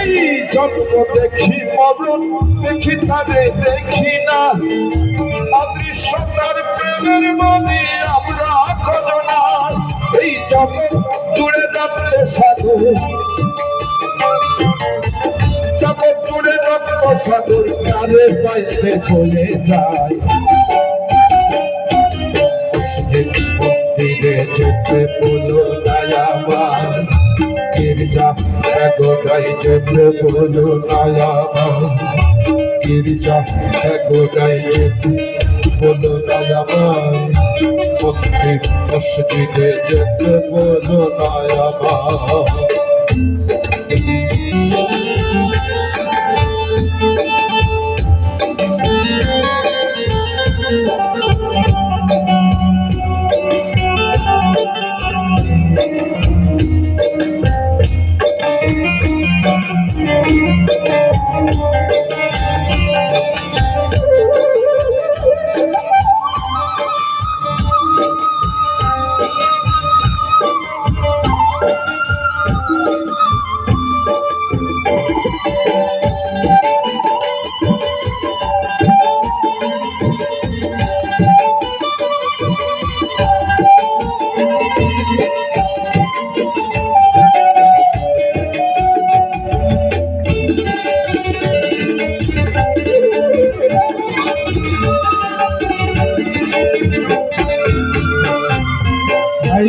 এই জন্ম দেখি মরণ দেখি তারে দেখি না। অদৃশ্য প্রেমের মনে আমরা খোঁজনা এই জগৎ জুড়ে যাচ্ছে সাধু। জগৎ জুড়ে রক্ত সাধুর কালে পাইতে চলে যায়। মন্দিরে যেতে গোটাই যেতে বলো দয়াবান গির্জা যেতে বলো দয়াবান মন্দির মসজিদে যেতে বলো দয়াবান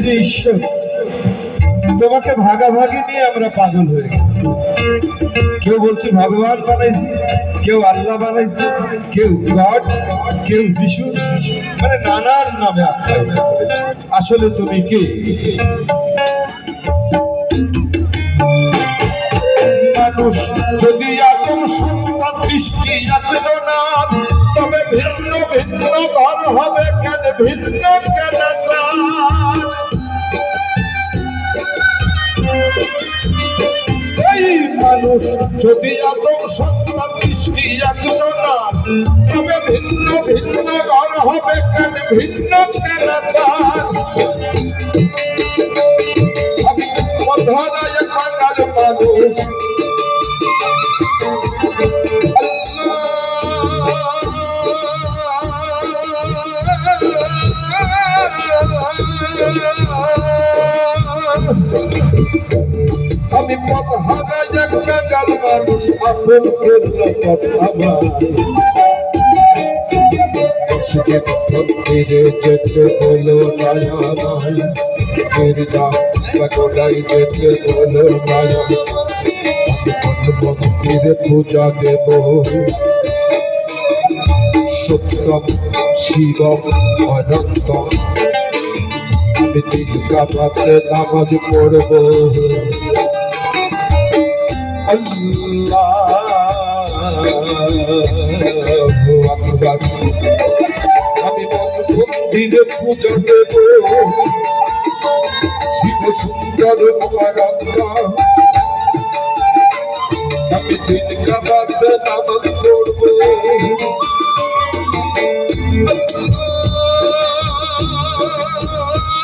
ভাইরে ঈশ্বর তোমাকে ভাগাভাগি নিয়ে আমরা পাগল হয়ে গেছি। কেউ বলছে ভগবান বানাইছে, কেউ আল্লাহ বানাইছে, কেউ গড, কেউ যিশু। মানে নানান নামে আখ্যায়িত আসলে তুমি কে? মানুষ যদি এত সন্তান সৃষ্টি এত না তবে ভিন্ন ভিন্ন ঘর হবে কেন? ভিন্ন কেন? মানুষ, যদি এত সন্তান সৃষ্টি একজন না, তবে ভিন্ন ভিন্ন ঘর হবে কেন, ভিন্ন কেন আমি মধ্যরায় কাঙাল মানুষ। আমি পথ হারাই এক কাঙ্গাল মানুষ আপন করল পথ আমার মসজিদে মন্দিরে যেতে অনন্তম। পাতে নামাজ পড়ব আমি মন্দিরে পূজা দেব শিব সুন্দর আমি তিনটা পাতে নামাজ পড়ব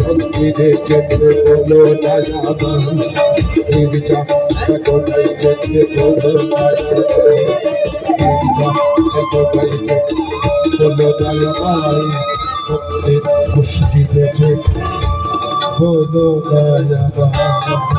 মন্দিরে যেতে বলো না যাবা গির্জা কোথায় যেতে বলো না বলো দয়াবাই মন্দির মসজিদে যেতে বলো দয়াবাই